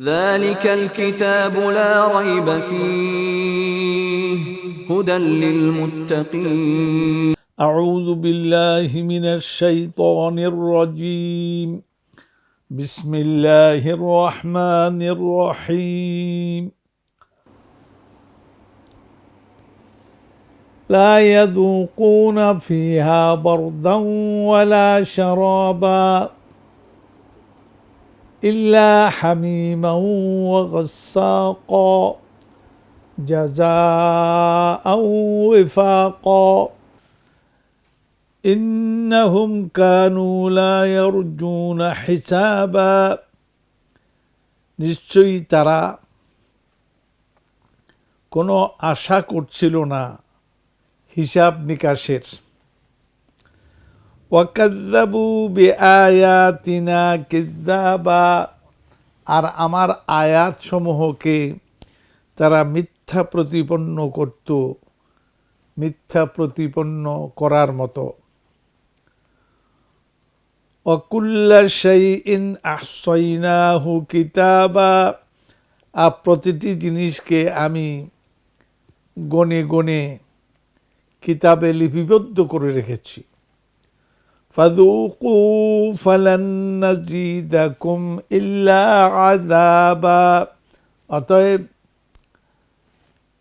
ذلك الكتاب لا ريب فيه هدى للمتقين. أعوذ بالله من الشيطان الرجيم. بسم الله الرحمن الرحيم. لا يذوقون فيها بردا ولا شرابا. إلا حميما وغساقا جزاء وفاقا إنهم كانوا لا يرجون حسابا নিশ্চয়ই তারা কোনো আশা করছিল না হিসাব নিকাশের ওয়াকাজ্জাবু বিআয়াতিনা কিদ্দাবা আর আমার আয়াত সমূহকে তারা মিথ্যা প্রতিপন্ন করত, মিথ্যা প্রতিপন্ন করার মতো। অকুল্লা শাইইন আহসাইনাহু কিতাবা আর প্রতিটি জিনিসকে আমি গনে গনে কিতাবে লিপিবদ্ধ করে রেখেছি। فذوقوا فلن نزيدكم إلا عذابا অতএব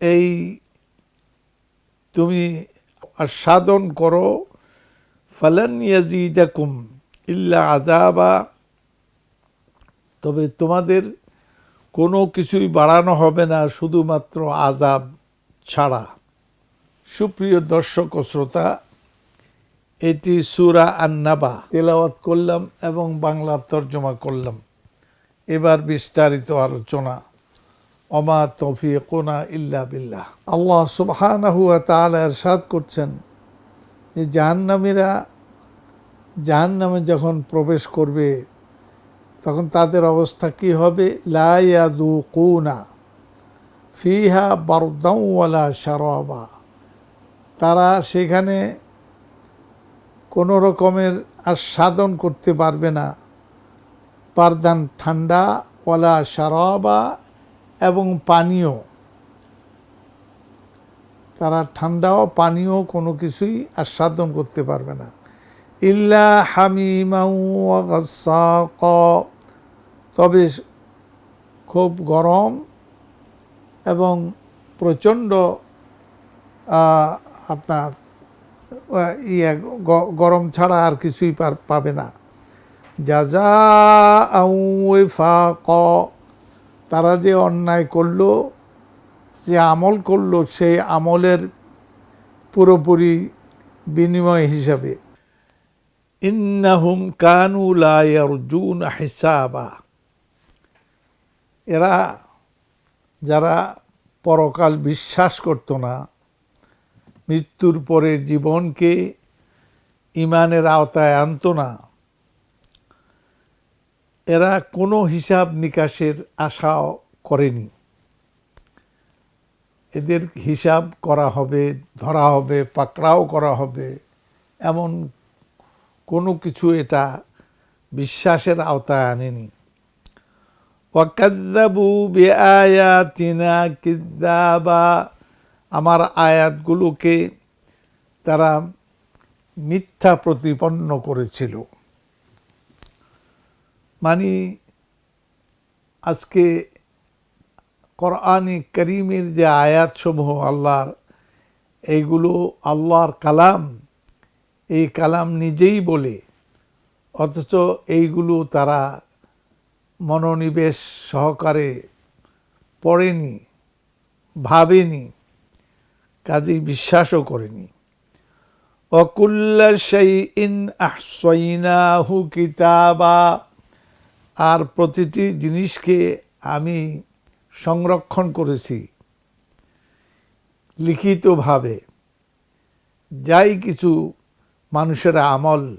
এই তুমি আস্বাদন করো ফালান ইয়াজিদাকুম ইল্লা আদাবা তবে তোমাদের কোনো কিছুই বাড়ানো হবে না শুধুমাত্র আজাব ছাড়া সুপ্রিয় দর্শক ও শ্রোতা এটি সুরা আন্নাবা, তেলাওয়াত করলাম এবং বাংলা তর্জমা করলাম। এবার বিস্তারিত আলোচনা। অমা তফিকোনা ইল্লা বিল্লাহ। আল্লাহ সুবহানাহু ওয়া তাআলা ইরশাদ করছেন যে জাহান্নামীরা জাহান্নামে যখন প্রবেশ করবে, তখন তাদের অবস্থা কি হবে? লা ইয়াদুকুনা ফিহা বারদাউ ওয়ালা শারাবা। তারা সেখানে কোনো রকমের আস্বাদন করতে পারবে না। পারদান ঠান্ডা, ওয়ালা সারাবা এবং পানীয়। তারা ঠান্ডাও, পানীয় কোনো কিছুই আস্বাদন করতে পারবে না। ইল্লা হামিমাউ ক তবে খুব গরম এবং প্রচণ্ড আপনার ইয়ে গরম ছাড়া আর কিছুই পাবে না। যা যা ফা ক তারা যে অন্যায় করল, যে আমল করল, সেই আমলের পুরোপুরি বিনিময় হিসাবে। ইন্নাহুম কানুলায়ুন হিসাবা। এরা, যারা পরকাল বিশ্বাস করতো না মৃত্যুর পরের জীবনকে ইমানের আওতায় আনত না। এরা কোনো হিসাব নিকাশের আশাও করেনি। এদের হিসাব করা হবে, ধরা হবে, পাকড়াও করা হবে, এমন কোনো কিছু এটা বিশ্বাসের আওতায় আনেনি। ওয়াকাদ্দাবু বেআয়াতিনা কিদ্দাবা আমার আয়াতগুলোকে তারা মিথ্যা প্রতিপন্ন করেছিল। মানে আজকে কোরআনি করিমের যে আয়াতসমূহ আল্লাহর এইগুলো আল্লাহর কালাম। এই কালাম নিজেই বলে, অথচ এইগুলো তারা মনোনিবেশ সহকারে পড়েনি, ভাবেনি। কাজেই বিশ্বাসও করেনি। কিতাবা। আর প্রতিটি জিনিসকে আমি সংরক্ষণ করেছি। লিখিতভাবে যাই কিছু মানুষের আমল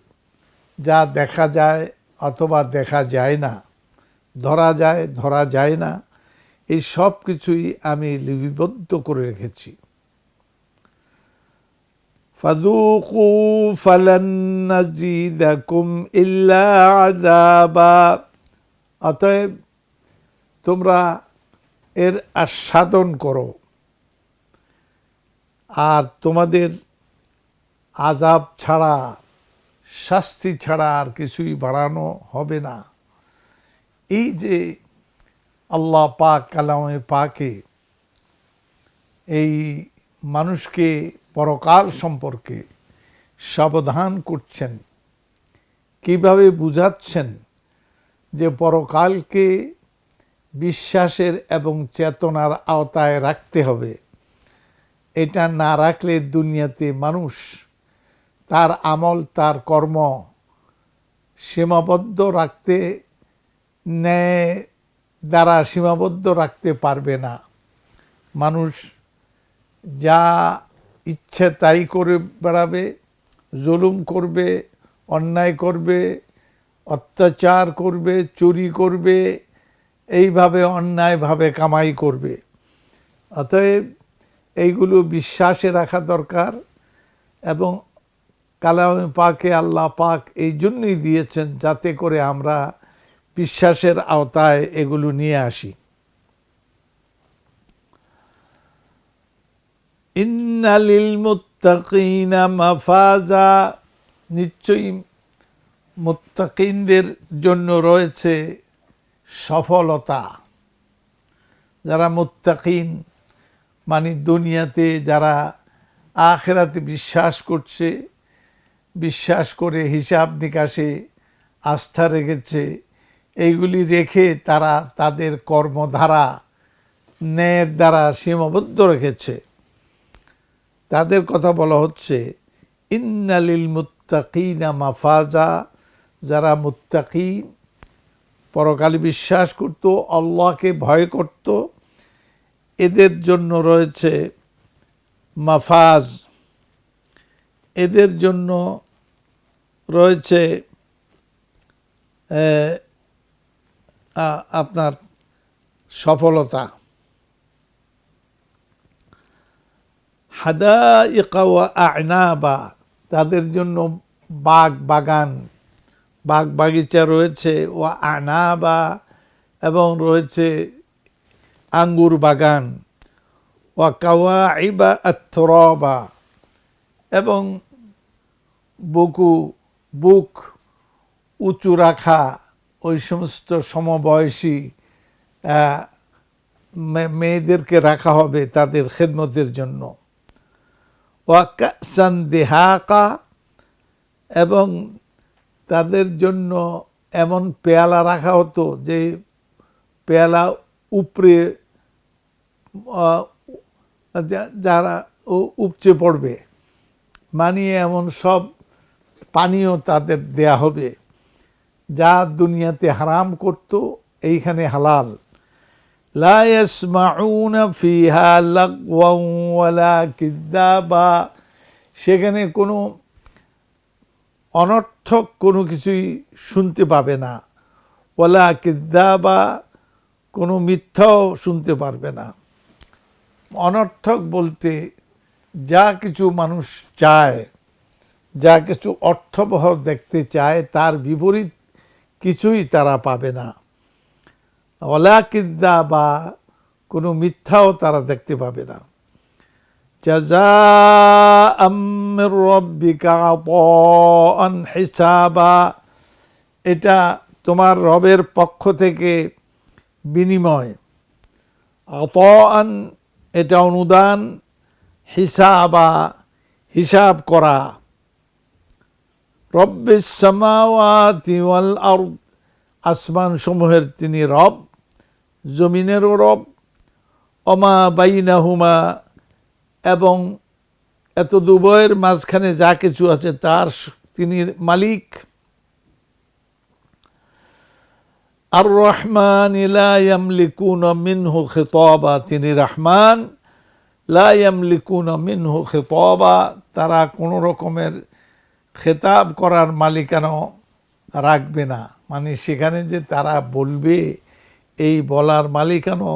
যা দেখা যায় অথবা দেখা যায় না, ধরা যায় ধরা যায় না, এই সব কিছুই আমি লিপিবদ্ধ করে রেখেছি। فذوقوا فلن نزيدكم إلا عذابا অতএব তোমরা এর আস্বাদন করো আর তোমাদের আজাব ছাড়া শাস্তি ছাড়া আর কিছুই বাড়ানো হবে না এই যে আল্লাহ পাক কালামে পাকে এই মানুষকে পরকাল সম্পর্কে সাবধান করছেন। কীভাবে বুঝাচ্ছেন যে পরকালকে বিশ্বাসের এবং চেতনার আওতায় রাখতে হবে? এটা না রাখলে দুনিয়াতে মানুষ তার আমল, তার কর্ম সীমাবদ্ধ রাখতে, ন্যায় দ্বারা সীমাবদ্ধ রাখতে পারবে না। মানুষ যা ইচ্ছে তাই করে বেড়াবে, জুলুম করবে, অন্যায় করবে, অত্যাচার করবে, চুরি করবে, এইভাবে অন্যায়ভাবে কামাই করবে। অতএব এইগুলো বিশ্বাসে রাখা দরকার এবং কালামে পাকে আল্লাহ পাক এই জন্যই দিয়েছেন যাতে করে আমরা বিশ্বাসের আওতায় এগুলো নিয়ে আসি। ইন্নালিল মুত্তাকিনা মাফাজা। নিশ্চয়ই মুত্তাকিনদের জন্য রয়েছে সফলতা। যারা মুত্তাকিন মানে দুনিয়াতে যারা আখেরাতে বিশ্বাস করছে, বিশ্বাস করে হিসাব নিকাশে আস্থা রেখেছে, এইগুলি রেখে তারা তাদের কর্মধারা, ন্যায়ের দ্বারা সীমাবদ্ধ রেখেছে। তাদের কথা বলা হচ্ছে, ইন্নালিল মুত্তাকিনা মাফাজা যারা মুত্তাকিন, পরকালে বিশ্বাস করত, আল্লাহকে ভয় করত, এদের জন্য রয়েছে মাফাজ। এদের জন্য রয়েছে আপনার সফলতা। হাদা ইকাওয়া আয়নাবা তাদের জন্য বাগ বাগান, বাগ বাগিচা রয়েছে ও আনাবা এবং রয়েছে আঙ্গুর বাগান ও কাওয়া ইবা আথরবা এবং বুকু, বুক উঁচু রাখা, ওই সমস্ত সমবয়সী মেয়েদেরকে রাখা হবে তাদের খেদমতের জন্য। ওয়াকাসান দেহাকা, এবং তাদের জন্য এমন পেয়ালা রাখা হতো যে পেয়ালা উপরে যারা উপচে পড়বে। মানিয়ে এমন সব পানীয় তাদের দেয়া হবে। যা দুনিয়াতে হারাম করত, এইখানে হালাল। লা ইয়াসমাউনা ফিহা লাগওয়ান ওয়ালা কিদ্দাবা সেখানে কোনো অনর্থক কোনো কিছুই শুনতে পাবে না। ওলা কিদ্দাবা, কোনো মিথ্যাও শুনতে পারবে না। অনর্থক বলতে যা কিছু মানুষ চায়, যা কিছু অর্থবহ দেখতে চায়, তার বিপরীত কিছুই তারা পাবে না। অলাকিদ্দা বা কোনো মিথ্যাও তারা দেখতে পাবে না। হিসাবা, এটা তোমার রবের পক্ষ থেকে বিনিময়। আন এটা অনুদান, হিসাবা, হিসাব করা। রব্বিস আসমান সমূহের তিনি রব। জমিনেরও রব অমা বাইনাহুমা, এবং এত দুবয়ের মাঝখানে যা কিছু আছে তার তিনি মালিক। আর রহমান ইলায়ামলিকুন মিনহু খেতবা, তিনি রহমান। লায়ামলিকুন মিনহু খেতবা, তারা কোনো রকমের খেতাব করার মালিকানো রাখবে না। মানে সেখানে যে তারা বলবে এই বলার মালিকানো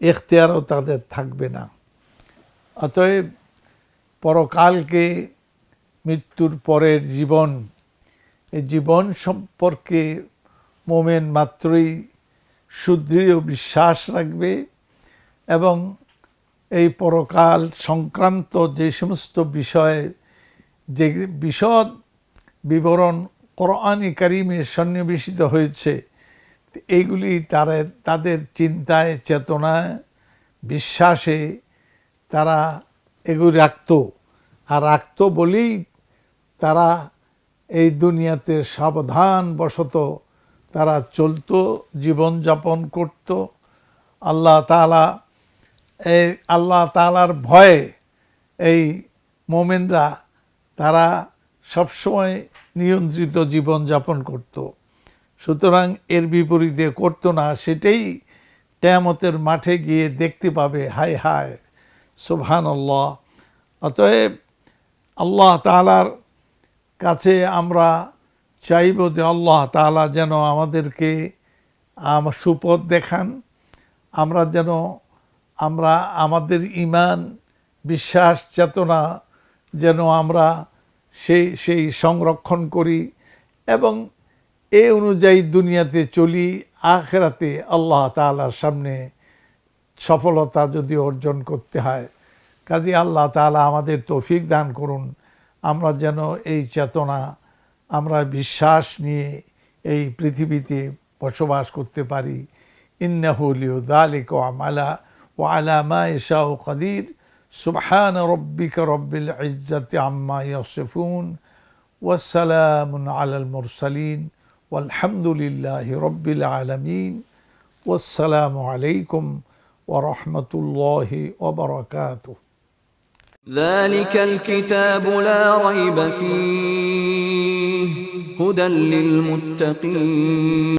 এখতিয়ারও তাদের থাকবে না। অতএব পরকালকে মৃত্যুর পরের জীবন, এই জীবন সম্পর্কে মোমেন মাত্রই সুদৃঢ় বিশ্বাস রাখবে এবং এই পরকাল সংক্রান্ত যে সমস্ত বিষয়ে, যে বিশদ বিবরণ কোরআনী কারিমে সন্নিবেশিত হয়েছে এইগুলি তারা, তাদের চিন্তায়, চেতনায়, বিশ্বাসে তারা এগুলি রাখত। আর রাখত বলেই তারা এই দুনিয়াতে সাবধান বশত তারা চলতো, জীবনযাপন করত। আল্লাহ তালা এই আল্লাহ তালার ভয়ে এই মোমেনরা তারা সবসময় নিয়ন্ত্রিত জীবনযাপন করত। সুতরাং এর বিপরীতে করতো না, সেটাই কেয়ামতের মাঠে গিয়ে দেখতে পাবে। হায় হায় সুবহান আল্লাহ অতএব আল্লাহ তালার কাছে আমরা চাইব যে আল্লাহ তাআলা যেন আমাদেরকে আম, সুপথ দেখান। আমরা যেন, আমরা আমাদের ইমান বিশ্বাস, চেতনা যেন আমরা সেই সেই সংরক্ষণ করি এবং এ অনুযায়ী দুনিয়াতে চলি, আখেরাতে আল্লাহ তাআলার সামনে সফলতা যদি অর্জন করতে হয়, কাজে আল্লাহ তাআলা আমাদের তৌফিক দান করুন। আমরা যেন এই চেতনা, আমরা বিশ্বাস নিয়ে এই পৃথিবীতে বসবাস করতে পারি। ইন্নাহুলিউ দালিক আমালা ও আলামা ইশাউ কদির। সুবহান রব্বিক রব্বিল ইজ্জত আম্মা ইয়াসিফুন। ওয়াসালাম আলাল মুরসালিন। والحمد لله رب العالمين والسلام عليكم ورحمة الله وبركاته. ذلك الكتاب لا ريب فيه هدى للمتقين.